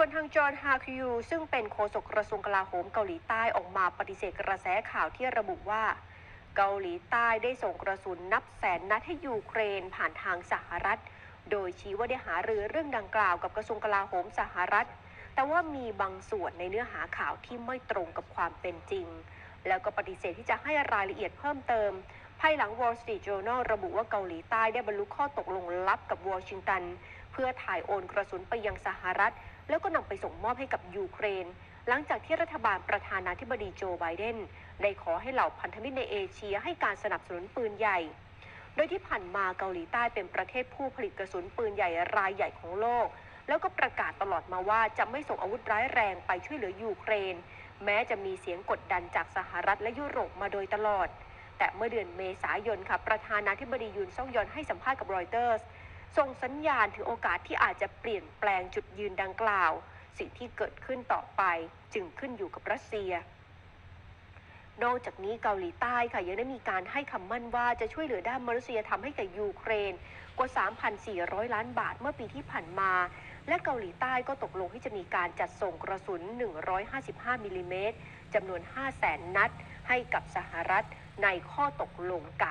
วนทางจอห์นฮาคิวซึ่งเป็นโฆษกกระทรวงกลาโหมเกาหลีใต้ออกมาปฏิเสธกระแสข่าวที่ระบุว่า เกาหลีใต้ได้ส่งกระสุนนับแสนนัดให้ยูเครนผ่านทางสหรัฐ โดยชี้ว่าได้หารือเรื่องดังกล่าวกับกระทรวงกลาโหมสหรัฐ แต่ว่ามีบางส่วนในเนื้อหาข่าวที่ไม่ตรงกับความเป็นจริง แล้วก็ปฏิเสธที่จะให้รายละเอียดเพิ่มเติมภายหลัง Wall Street Journal ระบุว่าเกาหลีใต้ได้บรรลุข้อตกลงลับกับวอชิงตัน เพื่อถ่ายโอนกระสุนไปยังสหรัฐ แล้วก็นำไปส่งมอบให้กับยูเครน หลังจากที่รัฐบาลประธานาธิบดีโจไบเดนได้ขอให้เหล่าพันธมิตรในเอเชียให้การสนับสนุนปืนใหญ่ โดยที่ผ่านมาเกาหลีใต้เป็นประเทศผู้ผลิตกระสุนปืนใหญ่รายใหญ่ของโลก แล้วก็ประกาศตลอดมาว่าจะไม่ส่งอาวุธร้ายแรงไปช่วยเหลือยูเครน แม้จะมีเสียงกดดันจากสหรัฐและยุโรปมาโดยตลอด แต่เมื่อเดือนเมษายนค่ะประธานาธิบดียุนซ่องยอนให้สัมภาษณ์กับรอยเตอร์ส ส่งสัญญาณถึงโอกาสที่อาจจะเปลี่ยนแปลงจุดยืนดังกล่าว สิ่งที่เกิดขึ้นต่อไปจึงขึ้นอยู่กับรัสเซีย นอกจากนี้เกาหลีใต้ค่ะยังได้มีการให้คำมั่นว่าจะช่วยเหลือด้านมนุษยธรรมให้กับยูเครน กว่า 3,400 ล้านบาทเมื่อปีที่ผ่านมา และเกาหลีใต้ก็ตกลงที่จะมีการจัดส่งกระสุน 155 มิลลิเมตรจำนวน 500,000 นัด ให้กับสหรัฐในข้อตกลงการ